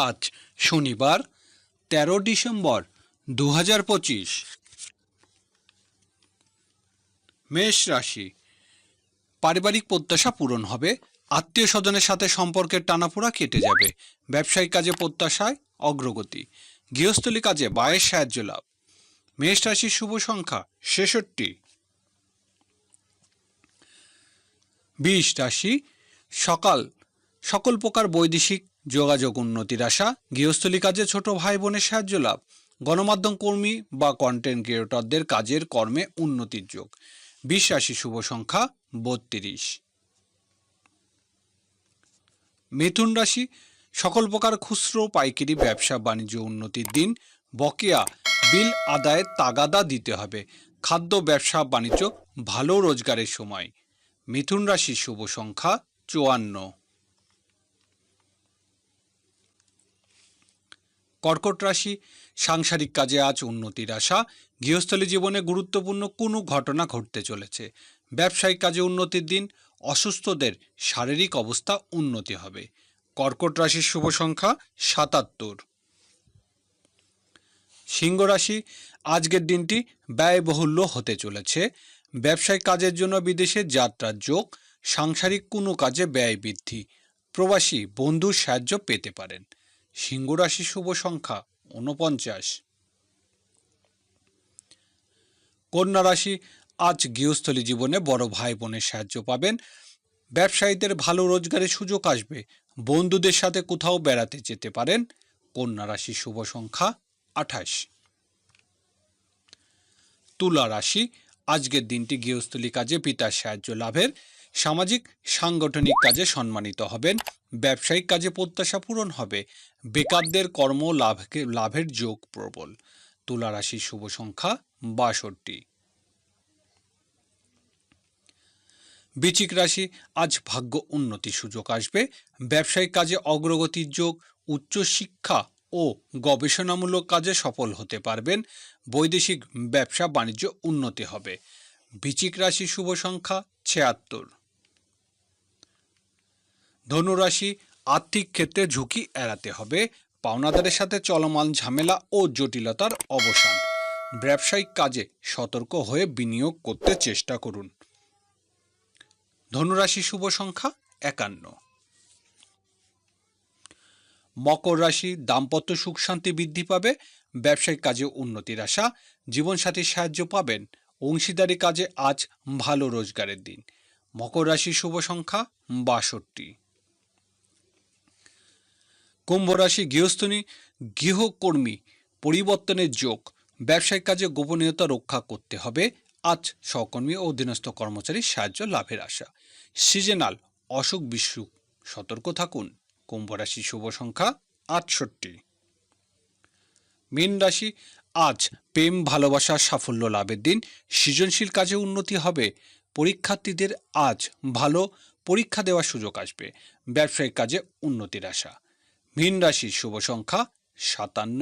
আজ শনিবার, তেরো ডিসেম্বর দু হাজার পঁচিশ। মেষ রাশি, পারিবারিক প্রত্যাশা পূরণ হবে আত্মীয় স্বজনের সাথে সম্পর্কের টানাপোড়া কেটে যাবে, ব্যবসায়িক কাজে প্রত্যাশায় অগ্রগতি, গৃহস্থলী কাজে বায়ের সাহায্য লাভ। মেষ রাশির শুভ সংখ্যা ছেষট্টি। বিশ রাশি, সকাল, সকল প্রকার বৈদেশিক যোগাযোগ উন্নতির আশা, গৃহস্থলী কাজে ছোট ভাই বোনের সাহায্য লাভ, গণমাধ্যম কর্মী বা কন্টেন্ট ক্রিয়েটরদের কাজের কর্মে উন্নতির যোগ। বিশ রাশি শুভ সংখ্যা বত্রিশ। মিথুন রাশি, সকল প্রকার খুচরো, পাইকারি, ব্যবসা, বাণিজ্য উন্নতির দিন, বকেয়া, বিল আদায়ের তাগাদা দিতে হবে। খাদ্য, ব্যবসা, বাণিজ্য, ভালো রোজগারের সময়। মিথুন রাশির শুভ সংখ্যা চুয়ান্ন। কর্কট রাশি, সাংসারিক কাজে আজ উন্নতির আশা, গৃহস্থলী জীবনে গুরুত্বপূর্ণ কোনো ঘটনা ঘটতে চলেছে। ব্যবসায়িক কাজে উন্নতির দিন, অসুস্থদের শারীরিক অবস্থা উন্নতি হবে। কর্কট রাশির শুভ সংখ্যা সাতাত্তর। সিংহ রাশি, আজকের দিনটি ব্যয়বহুল্য হতে চলেছে। ব্যবসায়িক কাজের জন্য বিদেশে যাত্রার যোগ, সাংসারিক কোনো কাজে ব্যয় বৃদ্ধি। প্রবাসী, বন্ধুর সাহায্য পেতে পারেন। সিংহ রাশি শুভ সংখ্যা ঊনপঞ্চাশ। কন্যা রাশি আজ গৃহস্থলী জীবনে বড় ভাই বোনের সাহায্য পাবেন। ব্যবসায়ীদের ভালো রোজগারের সুযোগ আসবে। বন্ধুদের সাথে কোথাও বেড়াতে যেতে পারেন। কন্যা রাশি শুভ সংখ্যা আঠাশ। তুলা রাশি আজকের দিনটি গৃহস্থলী কাজে পিতার সাহায্য লাভের। সামাজিক, সাংগঠনিক কাজে সম্মানিত হবেন, ব্যবসায়িক কাজে প্রত্যাশা পূরণ হবে, বেকারদের কর্ম লাভকে, লাভের যোগ প্রবল। তুলা রাশির শুভ সংখ্যা বাষট্টি। বৃচিক রাশি, আজ ভাগ্য উন্নতি সুযোগ আসবে, ব্যবসায়িক কাজে অগ্রগতির যোগ উচ্চশিক্ষা ও গবেষণামূলক কাজে সফল হতে পারবেন, বৈদেশিক ব্যবসা বাণিজ্য উন্নতি হবে। বৃচিক রাশি শুভ সংখ্যা ছিয়াত্তর। ধনুরাশি আর্থিক ক্ষেত্রে ঝুঁকি এড়াতে হবে। পাওনাদারের সাথে চলমান ঝামেলা ও জটিলতার অবসান। ব্যবসায়িক কাজে সতর্ক হয়ে বিনিয়োগ করতে চেষ্টা করুন। ধনুরাশি শুভ সংখ্যা একান্ন। মকর রাশি দাম্পত্য সুখ শান্তি বৃদ্ধি পাবে। ব্যবসায়িক কাজে উন্নতির আশা। জীবনসাথীর সাহায্য পাবেন। অংশীদারি কাজে আজ ভালো রোজগারের দিন। মকর রাশি শুভ সংখ্যা বাষট্টি। কুম্ভ রাশি গৃহস্থনী, গৃহকর্মী, পরিবর্তনের যোগ, ব্যবসায়িক কাজে গোপনীয়তা রক্ষা করতে হবে। আজ সহকর্মী ও অধীনস্থ কর্মচারীর সাহায্য লাভের আশা। সিজনাল, অসুখ বিসুখ, সতর্ক থাকুন। কুম্ভ রাশি শুভ সংখ্যা আটষট্টি। মীন রাশি, আজ প্রেম, ভালোবাসা, সাফল্য লাভের দিন। সৃজনশীল কাজে উন্নতি হবে। পরীক্ষার্থীদের আজ ভালো পরীক্ষা দেওয়ার সুযোগ আসবে। ব্যবসায়িক কাজে উন্নতির আশা। মীন রাশির শুভ সংখ্যা সাতান্ন।